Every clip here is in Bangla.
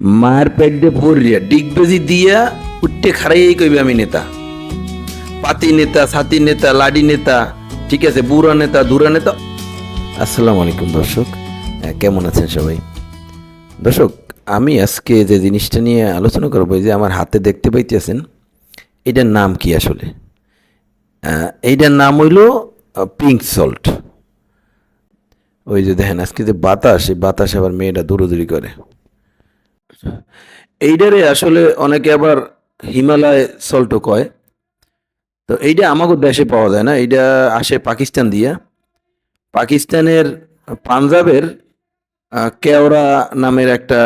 মায়ের পেট দিয়ে পড়িয়া ডিগবেজি দিয়া উঠতে খারাই কইবে আমি নেতা। পাতি নেতা, ছাতি নেতা, লাডি নেতা, ঠিক আছে, বুড়া নেতা দুরা নেতা। আসসালামু আলাইকুম দর্শক কেমন আছেন সবাই? দর্শক, আমি আজকে যে জিনিসটা নিয়ে আলোচনা করব যে আমার হাতে দেখতে পাইতেছেন, এটার নাম কি আসলে? এইটার নাম হইল পিঙ্ক সল্ট ওই যে দেখেন, আজকে যে বাতাস, এই বাতাস আবার মেয়েটা দৌড়দৌড়ি করে। এইটারে আসলে অনেকে আবার হিমালয় সল্টও কয়। তো এইটা আমাকে দেশে পাওয়া যায় না, এইটা আসে পাকিস্তান দিয়া। পাকিস্তানের পাঞ্জাবের কেওড়া নামের একটা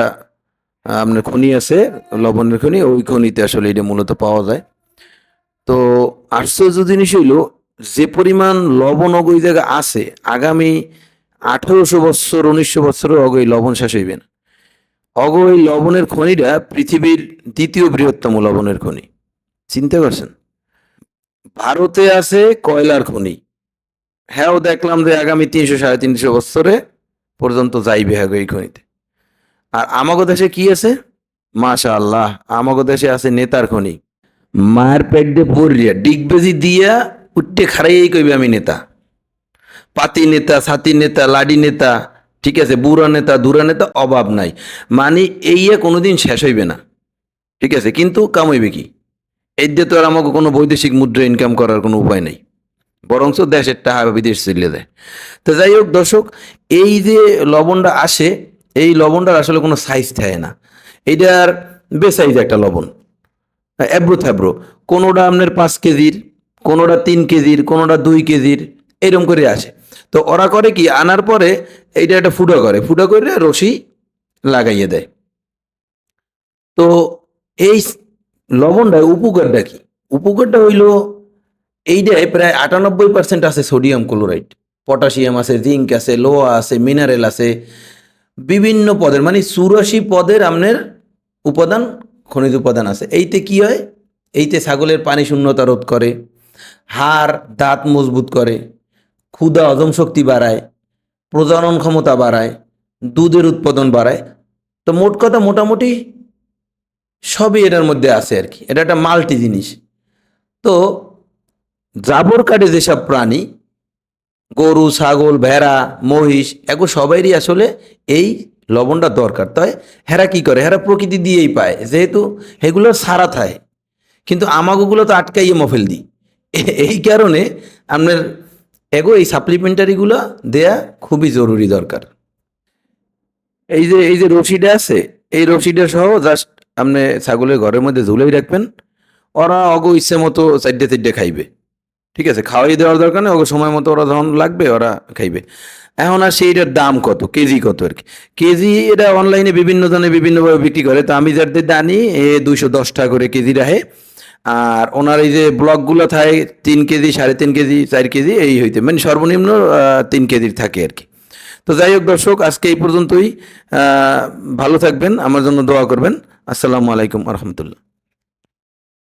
আপনার খনি আছে, লবণের খনি, ওই খনিতে আসলে এটা মূলত পাওয়া যায়। তো আশ্চর্য জিনিস হইল, যে পরিমাণ লবণ অগ জায়গা আছে, আগামী আঠারোশো বছর উনিশশো বছরের অগ লবণ শেষ হইবে না। অগ এই লবণের খনিটা পৃথিবীর দ্বিতীয় বৃহত্তম লবণের খনি। চিনতে পারছেন? ভারতে আছে কয়লার খনি। হ্যাঁও দেখলাম যে আগামী তিনশো সাড়ে তিনশো বছরে পর্যন্ত যাইবে হ্যাঁ এই খনিতে। আর আমাগো দেশে কি আছে? মাশা আল্লাহ আমাগো দেশে আছে নেতার খনি। মায়ের পেট দিয়ে পড়িয়া ডিগবেজি দিয়া উঠতে খারাই কইবে আমি নেতা। পাতি নেতা, ছাতি নেতা, লাডি নেতা ঠিক আছে, বুড়া নেতা, দুরা নেতা, অভাব নাই। মানে এই কোনোদিন শেষ হইবে না। ঠিক আছে, কিন্তু কামাইবে কি? এই দিয়ে তো আর আমাকে কোনো বৈদেশিক মুদ্রা ইনকাম করার কোনো উপায় নেই। বরঞ্চ দেশের টাকা বিদেশ চলে যায়। তো যাই হোক দর্শক, এই যে লবণটা আসে, এই লবণটার আসলে কোনো সাইজ থাকে না। এইটার বেসাইজ একটা লবণ। অ্যাব্রো থ্যাব্রো। কোনোটা আপনার পাঁচ কেজির, কোনোটা তিন কেজির, কোনোটা দুই কেজির এরকম করে আসে। তো ওরা করে কি, আনার পরে এইটা একটা ফুটো করে। ফুটো করে রশি লাগাইয়ে দেয়। তো এই লবণটা উপকারটা কি? উপকারটা হইল এইটায় প্রায় আটানব্বই পার্সেন্ট আছে সোডিয়াম ক্লোরাইড। পটাশিয়াম আছে জিঙ্ক আছে লোহা আছে, মিনারেল আছে, বিভিন্ন পদের মানে চুরাশি পদের আপনার উপাদান, খনিজ উপাদান আছে। এইতে কি হয়? এইতে ছাগলের পানি শূন্যতা রোধ করে, হাড়, দাঁত মজবুত করে ক্ষুধা হজম শক্তি বাড়ায়, প্রজনন ক্ষমতা বাড়ায়, দুধের উৎপাদন বাড়ায়। তো মোট কথা মোটামুটি সবই এটার মধ্যে আছে আর কি। এটা একটা মাল্টি জিনিস। তো জাবর কাটে যেসব প্রাণী, গরু, ছাগল, ভেড়া, মহিষ এগুলো সবাইরই আসলে এই লবণটা দরকার। তাই হেরা কি করে? হেরা প্রকৃতি দিয়েই পায়। যেহেতু এগুলো সারা থায় কিন্তু আমাগুলো তো আটকাইয়ে মফেল দিই। এই কারণে আপনার এগো, এই সাপ্লিমেন্টারিগুলো দেয়া খুবই জরুরি দরকার। এই যে এই যে রশিটা আছে, এই রশিটা সহ জাস্ট আপনি ছাগলের ঘরের মধ্যে ঝুলেই রাখবেন। ওরা অগ ইচ্ছে মতো চারটে চারটে খাইবে। ঠিক আছে, খাওয়াই দেওয়ার দরকার নেই ওকে সময় মতো ওরা যখন লাগবে, ওরা খাইবে। এখন আর সেইটার দাম কত? কেজি কত আর কি? কেজি এটা অনলাইনে বিভিন্ন জনে বিভিন্নভাবে বিক্রি করে। তো আমি যাদের জানি এ দুইশো দশ টাকা করে কেজি রাখে আর ওনার এই যে ব্লকগুলো থাকে তিন কেজি, সাড়ে তিন কেজি, চার কেজি, এই হইতে। মানে সর্বনিম্ন তিন কেজির থাকে আর কি। তো যাই হোক দর্শক, আজকে এই পর্যন্তই। ভালো থাকবেন, আমার জন্য দোয়া করবেন। আসসালামু আলাইকুম রহমতুল্লাহ।